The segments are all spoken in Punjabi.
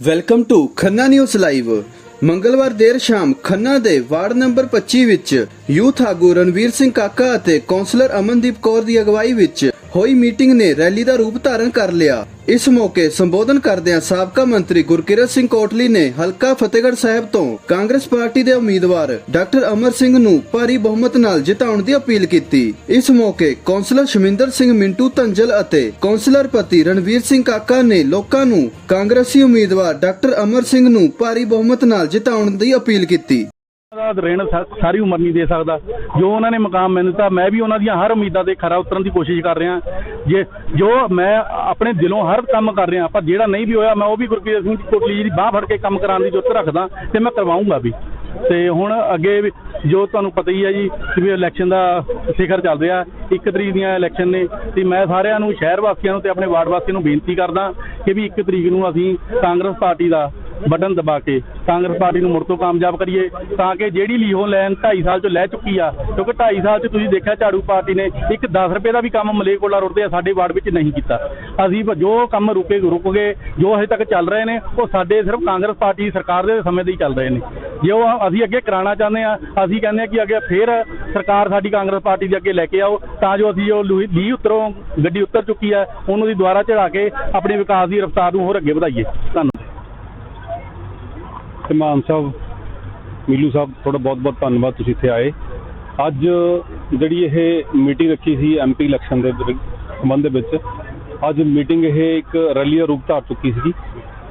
Welcome to Khanna news live ਮੰਗਲਵਾਰ ਦੇਰ ਸ਼ਾਮ ਖੰਨਾ ਦੇ ਵਾਰਡ ਨੰਬਰ 25 ਵਿੱਚ ਯੂਥ ਆਗੂ ਰਣਵੀਰ ਸਿੰਘ ਕਾਕਾ ਅਤੇ ਕੌਂਸਲਰ ਅਮਨਦੀਪ ਕੌਰ ਦੀ ਅਗਵਾਈ ਵਿੱਚ ਹੋਈ ਮੀਟਿੰਗ ਨੇ ਰੈਲੀ ਦਾ ਰੂਪ ਧਾਰਨ ਕਰ ਲਿਆ। ਇਸ ਮੌਕੇ ਸੰਬੋਧਨ ਕਰਦਿਆਂ ਸਾਬਕਾ ਮੰਤਰੀ ਗੁਰਕਿਰਤ ਸਿੰਘ ਕੋਟਲੀ ਨੇ ਹਲਕਾ ਫਤਿਹਗੜ੍ਹ ਸਾਹਿਬ ਤੋਂ ਕਾਂਗਰਸ ਪਾਰਟੀ ਦੇ ਉਮੀਦਵਾਰ ਡਾਕਟਰ ਅਮਰ ਸਿੰਘ ਨੂੰ ਭਾਰੀ ਬਹੁਮਤ ਨਾਲ ਜਿਤਾਉਣ ਦੀ ਅਪੀਲ ਕੀਤੀ। ਇਸ ਮੌਕੇ ਕੌਂਸਲਰ ਸ਼ਮਿੰਦਰ ਸਿੰਘ ਮਿੰਟੂ ਧੰਜਲ ਅਤੇ ਕੌਂਸਲਰ ਪਤੀ ਰਣਵੀਰ ਸਿੰਘ ਕਾਕਾ ਨੇ ਲੋਕਾਂ ਨੂੰ ਕਾਂਗਰਸੀ ਉਮੀਦਵਾਰ ਡਾਕਟਰ ਅਮਰ ਸਿੰਘ ਨੂੰ ਭਾਰੀ ਬਹੁਮਤ ਨਾਲ ਜਿਤਾਉਣ ਦੀ ਅਪੀਲ ਕੀਤੀ। ਦਾ ਰਹਿਣ ਸਾਰੀ ਉਮਰ ਨਹੀਂ ਦੇ ਸਕਦਾ। ਜੋ ਉਹਨਾਂ ਨੇ ਮਕਾਮ ਮੈਨੂੰ ਦਿੱਤਾ, ਮੈਂ ਵੀ ਉਹਨਾਂ ਦੀਆਂ ਹਰ ਉਮੀਦਾਂ ਤੇ ਖਰਾ ਉਤਰਨ ਦੀ ਕੋਸ਼ਿਸ਼ ਕਰ ਰਿਹਾ। ਜੇ, ਜੋ ਮੈਂ ਆਪਣੇ ਦਿਲੋਂ ਹਰ ਕੰਮ ਕਰ ਰਿਹਾ, ਪਰ ਜਿਹੜਾ ਨਹੀਂ ਵੀ ਹੋਇਆ, ਮੈਂ ਉਹ ਵੀ ਗੁਰਪ੍ਰੀਤ ਸਿੰਘ ਕੋਟਲੀ ਜੀ ਦੀ ਬਾਹ ਫੜ ਕੇ ਕੰਮ ਕਰਾਉਣ ਦੀ ਜੁੱਤ ਰੱਖਦਾ ਤੇ ਮੈਂ ਕਰਵਾਉਂਗਾ ਵੀ। ਤੇ ਹੁਣ ਅੱਗੇ ਜੋ ਤੁਹਾਨੂੰ ਪਤਾ ਹੀ ਹੈ ਜੀ, ਕਿ ਇਲੈਕਸ਼ਨ ਦਾ ਸਿਖਰ ਚੱਲ ਰਿਹਾ। ਇੱਕ ਤਰੀਕ ਦੀਆਂ ਇਲੈਕਸ਼ਨ ਨੇ ਤੇ ਮੈਂ ਸਾਰਿਆਂ ਨੂੰ, ਸ਼ਹਿਰ ਵਾਸੀਆਂ ਨੂੰ ਤੇ ਆਪਣੇ ਵਾਰਡ ਵਾਸੀਆਂ ਨੂੰ ਬੇਨਤੀ ਕਰਦਾ ਕਿ ਵੀ ਇੱਕ ਤਰੀਕ ਨੂੰ ਅਸੀਂ ਕਾਂਗਰਸ ਪਾਰਟੀ ਦਾ ਬਟਨ ਦਬਾ ਕੇ ਕਾਂਗਰਸ ਪਾਰਟੀ ਨੂੰ ਮੁੜ ਤੋਂ ਕਾਮਯਾਬ ਕਰੀਏ ਤਾਂ ਕਿ ਜਿਹੜੀ ਲੀਹੋ ਲੈਣ 2.5 ਸਾਲ ਚੋਂ ਲੈ ਚੁੱਕੀ ਆ, ਕਿਉਂਕਿ 2.5 ਸਾਲ ਚ ਤੁਸੀਂ ਦੇਖਿਆ ਝਾੜੂ ਪਾਰਟੀ ਨੇ ਇੱਕ 10 ਰੁਪਏ ਦਾ ਵੀ ਕੰਮ ਮਲੇਕੋਲਾ ਰੋਡ ਤੇ ਸਾਡੇ ਵਾਰਡ ਵਿੱਚ ਨਹੀਂ ਕੀਤਾ। ਅਸੀਂ ਜੋ ਕੰਮ ਰੁਕੇ, ਰੁਕ ਗਏ, ਜੋ ਹਜੇ ਤੱਕ ਚੱਲ ਰਹੇ ਨੇ, ਉਹ ਸਾਡੇ ਸਿਰਫ ਕਾਂਗਰਸ ਪਾਰਟੀ ਸਰਕਾਰ ਦੇ ਸਮੇਂ ਦੇ ਹੀ ਚੱਲ ਰਹੇ ਨੇ। ਜੇ ਉਹ ਅਸੀਂ ਅੱਗੇ ਕਰਾਉਣਾ ਚਾਹੁੰਦੇ ਆ, ਅਸੀਂ ਕਹਿੰਦੇ ਆ ਕਿ ਅੱਗੇ ਫੇਰ ਸਰਕਾਰ ਸਾਡੀ ਕਾਂਗਰਸ ਪਾਰਟੀ ਦੇ ਅੱਗੇ ਲੈ ਕੇ ਆਓ, ਤਾਂ ਜੋ ਅਸੀਂ ਉਹ ਲੂਹੀ- ਲੀਹ ਉੱਤਰੋਂ ਗੱਡੀ ਉਤਰ ਚੁੱਕੀ ਹੈ ਉਹਨੂੰ ਦੀ ਦੁਬਾਰਾ ਚੜਾ ਕੇ ਆਪਣੇ ਵਿਕਾਸ ਦੀ ਰਫ਼ਤਾਰ ਨੂੰ ਹੋਰ ਅੱਗੇ ਵਧਾਈਏ। ਧੰਨਵਾਦ। ਤੇ ਮਾਨ ਸਾਹਿਬ, ਮੀਲੂ ਸਾਹਿਬ, ਤੁਹਾਡਾ ਬਹੁਤ ਬਹੁਤ ਧੰਨਵਾਦ ਤੁਸੀਂ ਇੱਥੇ ਆਏ। ਅੱਜ ਜਿਹੜੀ ਇਹ ਮੀਟਿੰਗ ਰੱਖੀ ਸੀ ਐਮਪੀ ਇਲੈਕਸ਼ਨ ਦੇ ਸੰਬੰਧ ਦੇ ਵਿੱਚ, ਅੱਜ ਮੀਟਿੰਗ ਇਹ ਇੱਕ ਰੈਲੀ ਦਾ ਰੂਪ ਧਾਰ ਚੁੱਕੀ ਸੀਗੀ।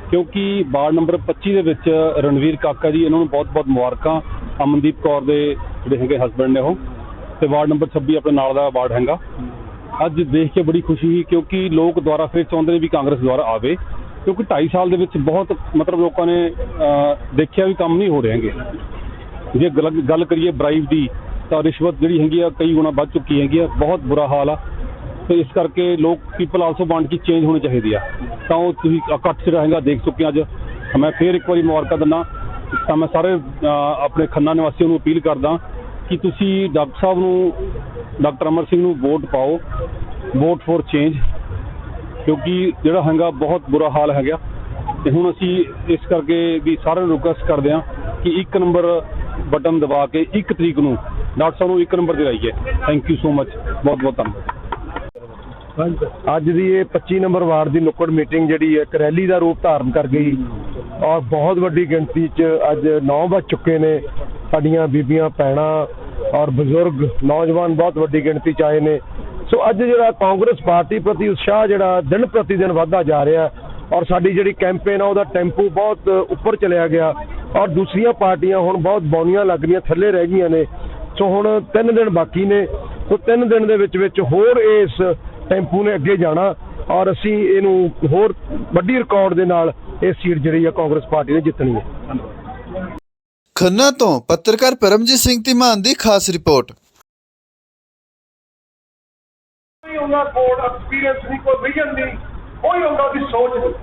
ਕਿਉਂਕਿ ਵਾਰਡ ਨੰਬਰ 25 ਦੇ ਵਿੱਚ ਰਣਵੀਰ ਕਾਕਾ ਜੀ, ਇਹਨਾਂ ਨੂੰ ਬਹੁਤ ਬਹੁਤ ਮੁਬਾਰਕਾਂ, ਅਮਨਦੀਪ ਕੌਰ ਦੇ ਜਿਹੜੇ ਹੈਗੇ ਹਸਬੰਡ ਨੇ ਉਹ, ਤੇ ਵਾਰਡ ਨੰਬਰ 26 ਆਪਣੇ ਨਾਲ ਦਾ ਵਾਰਡ ਹੈਗਾ। ਅੱਜ ਦੇਖ ਕੇ ਬੜੀ ਖੁਸ਼ੀ ਹੋਈ ਕਿਉਂਕਿ ਲੋਕ ਦੁਆਰਾ ਫਿਰ ਚਾਹੁੰਦੇ ਨੇ ਵੀ ਕਾਂਗਰਸ ਦੁਆਰਾ ਆਵੇ। ਕਿਉਂਕਿ 2.5 ਸਾਲ ਦੇ ਵਿੱਚ ਬਹੁਤ ਮਤਲਬ ਲੋਕਾਂ ਨੇ ਦੇਖਿਆ ਵੀ ਕੰਮ ਨਹੀਂ ਹੋ ਰਹੇ ਹੈਗੇ। ਜੇ ਗੱਲ ਗੱਲ ਕਰੀਏ ਬ੍ਰਾਈਬ ਦੀ, ਤਾਂ ਰਿਸ਼ਵਤ ਜਿਹੜੀ ਹੈਗੀ ਆ, ਕਈ ਗੁਣਾ ਵੱਧ ਚੁੱਕੀ ਹੈਗੀ ਆ। ਬਹੁਤ ਬੁਰਾ ਹਾਲ ਆ। ਤੇ ਇਸ ਕਰਕੇ ਲੋਕ ਪੀਪਲ ਆਲਸੋ ਵਾਂਟ ਕਿ ਚੇਂਜ ਹੋਣੀ ਚਾਹੀਦੀ ਆ। ਤਾਂ ਉਹ ਤੁਸੀਂ ਇਕੱਠ ਚ ਰਹੇਗਾ ਦੇਖ ਚੁੱਕੇ ਅੱਜ। ਮੈਂ ਫੇਰ ਇੱਕ ਵਾਰੀ ਮੁਬਾਰਕਾਂ ਦਿੰਦਾ। ਤਾਂ ਮੈਂ ਸਾਰੇ ਆਪਣੇ ਖੰਨਾ ਨਿਵਾਸੀਆਂ ਨੂੰ ਅਪੀਲ ਕਰਦਾ ਕਿ ਤੁਸੀਂ ਡਾਕਟਰ ਸਾਹਿਬ ਨੂੰ, ਡਾਕਟਰ ਅਮਰ ਸਿੰਘ ਨੂੰ ਵੋਟ ਪਾਓ। Vote for change. ਕਿਉਂਕਿ ਜਿਹੜਾ ਹੈਗਾ ਬਹੁਤ ਬੁਰਾ ਹਾਲ ਹੈਗਾ। ਤੇ ਹੁਣ ਅਸੀਂ ਇਸ ਕਰਕੇ ਵੀ ਸਾਰਿਆਂ ਨੂੰ ਰਿਕੁਐਸਟ ਕਰਦੇ ਹਾਂ ਕਿ ਇੱਕ ਨੰਬਰ ਬਟਨ ਦਬਾ ਕੇ ਇੱਕ ਤਰੀਕ ਨੂੰ ਡਾਕਟਰ ਸਾਹਿਬ ਨੂੰ ਇੱਕ ਨੰਬਰ ਦਿਵਾਈਏ। ਥੈਂਕ ਯੂ ਸੋ ਮਚ ਬਹੁਤ ਬਹੁਤ ਧੰਨਵਾਦ। ਅੱਜ ਦੀ ਇਹ 25 ਨੰਬਰ ਵਾਰਡ ਦੀ ਨੁੱਕੜ ਮੀਟਿੰਗ ਜਿਹੜੀ ਹੈ, ਇੱਕ ਰੈਲੀ ਦਾ ਰੂਪ ਧਾਰਨ ਕਰ ਗਈ। ਔਰ ਬਹੁਤ ਵੱਡੀ ਗਿਣਤੀ 'ਚ ਅੱਜ 9 ਵੱਜ ਚੁੱਕੇ ਨੇ। ਸਾਡੀਆਂ ਬੀਬੀਆਂ, ਭੈਣਾਂ ਔਰ ਬਜ਼ੁਰਗ, ਨੌਜਵਾਨ ਬਹੁਤ ਵੱਡੀ ਗਿਣਤੀ 'ਚ ਆਏ ਨੇ। ਸੋ ਅੱਜ ਜਿਹੜਾ ਕਾਂਗਰਸ ਪਾਰਟੀ ਪ੍ਰਤੀ ਉਤਸ਼ਾਹ ਜਿਹੜਾ ਦਿਨ ਪ੍ਰਤੀ ਦਿਨ ਵਧਦਾ ਜਾ ਰਿਹਾ ਔਰ ਸਾਡੀ ਜਿਹੜੀ ਕੈਂਪੇਨ ਆ, ਉਹਦਾ ਟੈਂਪੂ ਬਹੁਤ ਉੱਪਰ ਚਲਿਆ ਗਿਆ ਔਰ ਦੂਸਰੀਆਂ ਪਾਰਟੀਆਂ ਹੁਣ ਬਹੁਤ ਬੌਨੀਆਂ ਲੱਗ ਰਹੀਆਂ, ਥੱਲੇ ਰਹਿ ਗਈਆਂ ਨੇ। ਸੋ ਹੁਣ 3 ਦਿਨ ਬਾਕੀ ਨੇ। ਸੋ 3 ਦਿਨ ਦੇ ਵਿੱਚ ਵਿੱਚ ਹੋਰ ਇਸ ਟੈਂਪੂ ਨੇ ਅੱਗੇ ਜਾਣਾ ਔਰ ਅਸੀਂ ਇਹਨੂੰ ਹੋਰ ਵੱਡੀ ਰਿਕਾਰਡ ਦੇ ਨਾਲ ਇਹ ਸੀਟ ਜਿਹੜੀ ਆ ਕਾਂਗਰਸ ਪਾਰਟੀ ਨੇ ਜਿੱਤਣੀ ਹੈ। ਖੰਨਾ ਤੋਂ ਪੱਤਰਕਾਰ ਪਰਮਜੀਤ ਸਿੰਘ ਧੀਮਾਨ ਦੀ ਖਾਸ ਰਿਪੋਰਟ। ਉਹਨਾਂ ਕੋਲ ਐਕਸਪੀਰੀਅੰਸ ਨਹੀਂ ਕੋਈ ਵਿਜ਼ਨ ਨਹੀਂ, ਕੋਈ ਉਹਨਾਂ ਦੀ ਸੋਚ ਨਹੀਂ।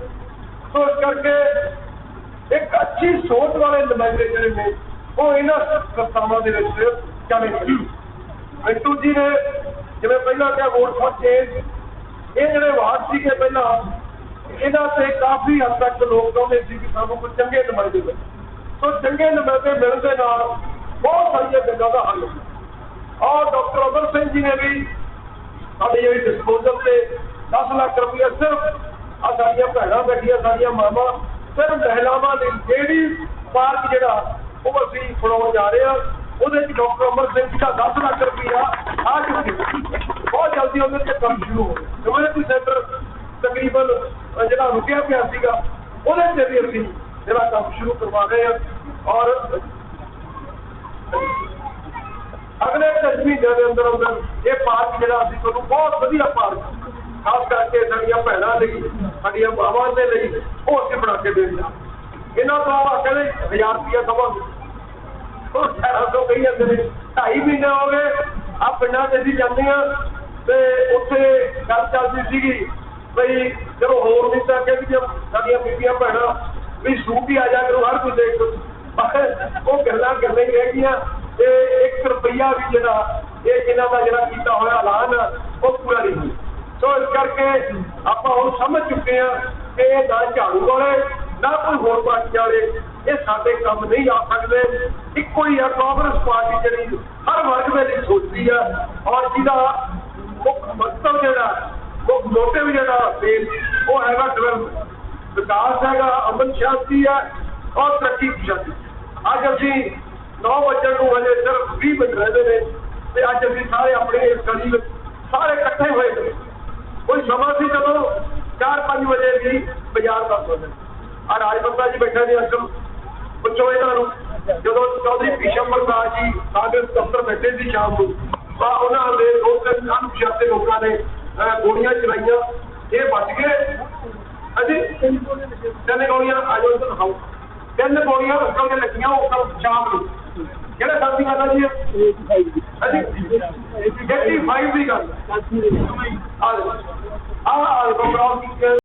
ਸੋ ਇਸ ਕਰਕੇ ਇੱਕ ਅੱਛੀ ਸੋਚ ਵਾਲੇ ਨੁਮਾਇੰਦੇ ਜਿਹੜੇ ਨੇ, ਉਹ ਇਹਨਾਂ ਸੰਸਥਾਵਾਂ ਦੇ ਵਿੱਚ ਚਲੇ ਗਏ ਜੀ ਨੇ ਜਿਵੇਂ ਪਹਿਲਾਂ ਕਿਹਾ ਵੋਟ ਫॉर ਚੇਂਜ ਇਹ ਜਿਹੜੇ ਵਾਰ ਸੀਗੇ ਪਹਿਲਾਂ, ਇਹਨਾਂ ਤੇ ਕਾਫੀ ਹੱਦ ਤੱਕ ਲੋਕ ਚਾਹੁੰਦੇ ਸੀ ਕਿ ਸਾਨੂੰ ਕੋਈ ਚੰਗੇ ਨੁਮਾਇੰਦੇ ਮਿਲੇ। ਸੋ ਚੰਗੇ ਨੁਮਾਇੰਦੇ ਮਿਲਣ ਦੇ ਨਾਲ ਬਹੁਤ ਸਾਰੀਆਂ ਗੱਲਾਂ ਦਾ ਹੱਲ ਹੋਇਆ ਔਰ ਡਾਕਟਰ ਅਮਰ ਸਿੰਘ ਜੀ ਨੇ ਵੀ ਸਾਡੀ ਜਿਹੜੀ ਡਿਸਪੋਜ਼ਲ ਤੇ 10 ਲੱਖ ਰੁਪਏ ਸਿਰਫ ਆ ਸਾਡੀਆਂ ਭੈਣਾਂ ਬੈਠੀਆਂ, ਸਾਡੀਆਂ ਮਾਵਾਂ, ਸਿਰਫ ਮਹਿਲਾਵਾਂ ਲਈ ਜਿਹੜੀ ਪਾਰਕ ਜਿਹੜਾ, ਉਹ ਅਸੀਂ ਬਣਾਉਣ ਜਾ ਰਹੇ ਹਾਂ। ਉਹਦੇ ਵਿੱਚ ਡਾਕਟਰ ਅਮਰ ਸਿੰਘ ਜੀ ਦਾ 10 ਲੱਖ ਰੁਪਇਆ ਆ ਚੁੱਕੀ ਬਹੁਤ ਜਲਦੀ ਉਹਦੇ ਤੇ ਕੰਮ ਸ਼ੁਰੂ ਹੋ ਗਿਆ। ਕਮਿਊਨਿਟੀ ਸੈਂਟਰ ਤਕਰੀਬਨ ਜਿਹੜਾ ਰੁਕਿਆ ਪਿਆ ਸੀਗਾ, ਉਹਦੇ ਤੇ ਵੀ ਅਸੀਂ ਜਿਹੜਾ ਕੰਮ ਸ਼ੁਰੂ ਕਰਵਾ ਰਹੇ ਹਾਂ। ਔਰ ਅਗਲੇ ਕੁਝ ਮਹੀਨਿਆਂ ਦੇ ਅੰਦਰ ਅੰਦਰ ਇਹ ਪਾਰਕ ਜਿਹੜਾ ਅਸੀਂ ਤੁਹਾਨੂੰ ਬਹੁਤ ਵਧੀਆ ਪਾਰਕ ਖਾਸ ਕਰਕੇ ਸਾਡੀਆਂ ਭੈਣਾਂ ਲਈ, ਸਾਡੀਆਂ ਮਾਵਾਂ ਦੇ ਲਈ, ਉਹ ਅਸੀਂ ਬਣਾ ਕੇ ਦੇਣਾ ਇਹਨਾਂ ਤੋਂ ਆ ਕਹਿੰਦੇ 1000 ਰੁਪਇਆ ਦਵਾਂਗੇ। ਉਹ ਅਠਾਰਾਂ ਸੌ ਕਹੀ ਜਾਂਦੇ ਨੇ, ਢਾਈ ਮਹੀਨੇ ਹੋ ਗਏ ਆ ਪਿੰਡਾਂ ਤੇ ਅਸੀਂ ਜਾਂਦੇ ਆ ਤੇ ਉੱਥੇ ਗੱਲ ਚੱਲਦੀ ਸੀਗੀ ਬਈ ਚਲੋ ਹੋਰ ਨਹੀਂ ਤਾਂ ਕਹਿੰਦੀ ਜੇ ਸਾਡੀਆਂ ਬੀਬੀਆਂ ਭੈਣਾਂ ਵੀ ਸੂਟ ਹੀ ਆ ਜਾ ਕਰੋ, ਹਰ ਕੋਈ ਦੇਖ ਉਹ ਗੱਲਾਂ ਗੱਲਾਂ ਰਹਿ ਗਈਆਂ। ਤੇ 1 ਰੁਪਈਆ ਵੀ ਜਿਹੜਾ ਇਹ ਇਹਨਾਂ ਦਾ ਜਿਹੜਾ ਕੀਤਾ ਹੋਇਆ ਐਲਾਨ, ਉਹ ਪੂਰਾ ਨਹੀਂ ਹੋਇਆ। ਸੋ ਇਸ ਕਰਕੇ ਆਪਾਂ ਹੁਣ ਸਮਝ ਚੁੱਕੇ ਆ ਕਿ ਇਹ ਨਾ ਝਾੜੂ ਵਾਲੇ, ਨਾ ਕੋਈ ਹੋਰ ਪਾਰਟੀ ਵਾਲੇ, ਇਹ ਸਾਡੇ ਕੰਮ ਨਹੀਂ ਆ ਸਕਦੇ। ਇੱਕੋ ਹੀ ਆ, ਕਾਂਗਰਸ ਪਾਰਟੀ ਜਿਹੜੀ ਹਰ ਵਰਗ ਦੇ ਲਈ ਸੋਚਦੀ ਆ, ਔਰ ਜਿਹਦਾ ਮੁੱਖ ਮਕਸਦ ਜਿਹੜਾ, ਮੁੱਖ ਮੋਟਿਵ ਜਿਹੜਾ ਮੇਨ ਉਹ ਹੈਗਾ ਡਿਵੈਲਪਮੈਂਟ ਵਿਕਾਸ ਹੈਗਾ, ਅਮਨ ਸ਼ਾਂਤੀ ਹੈ, ਔਰ ਤਰੱਕੀ ਸ਼ਾਂਤੀ ਅੱਜ ਅਸੀਂ 9 ਵਜੇ ਨੂੰ ਹਜੇ ਸਿਰਫ 20 ਮਿੰਟ ਰਹਿੰਦੇ ਨੇ ਤੇ ਅੱਜ ਅਸੀਂ ਸਾਰੇ ਆਪਣੇ ਇਸ ਗਲੀ ਵਿੱਚ ਸਾਰੇ ਇਕੱਠੇ ਹੋਏ ਨੇ। ਕੋਈ ਸਮਾਂ ਸੀ ਜਦੋਂ 4-5 ਵਜੇ ਵੀ ਬਾਜ਼ਾਰ ਬੰਦ ਹੋ ਜਾਂਦਾ। ਆ ਰਾਜਪੰਤਾ ਜੀ ਬੈਠੇ ਨੇ ਅਸਲ ਪੁੱਛੋ ਇਹਨਾਂ ਨੂੰ ਜਦੋਂ ਚੌਧਰੀ ਭੀਸ਼ਮ ਪ੍ਰਸਾਦ ਜੀ ਸਾਡੇ ਦਫ਼ਤਰ ਬੈਠੇ ਸੀ ਸ਼ਾਮ ਨੂੰ, ਤਾਂ ਉਹਨਾਂ ਦੇ ਦੋ ਤਿੰਨ ਅਣਪਛਾਤੇ ਲੋਕਾਂ ਨੇ ਗੋਲੀਆਂ ਚਲਾਈਆਂ। ਇਹ ਬਚ ਗਏ? ਅਜੀ ਤਿੰਨ ਗੋਲੀਆਂ, ਆਜੋ ਇੱਧਰ ਦਿਖਾਓ। ਤਿੰਨ ਗੋਲੀਆਂ ਅੰਕਲ ਦੇ ਲੱਗੀਆਂ ਉਹ ਕੱਲ ਸ਼ਾਮ ਨੂੰ। ਕਿਹੜਾ ਸਾਥੀ ਕਰਦਾ ਜੀ ਅਜੀ 85 ਦੀ ਗੱਲ ਆ ਆ ਆ ਬਰਾਉਨ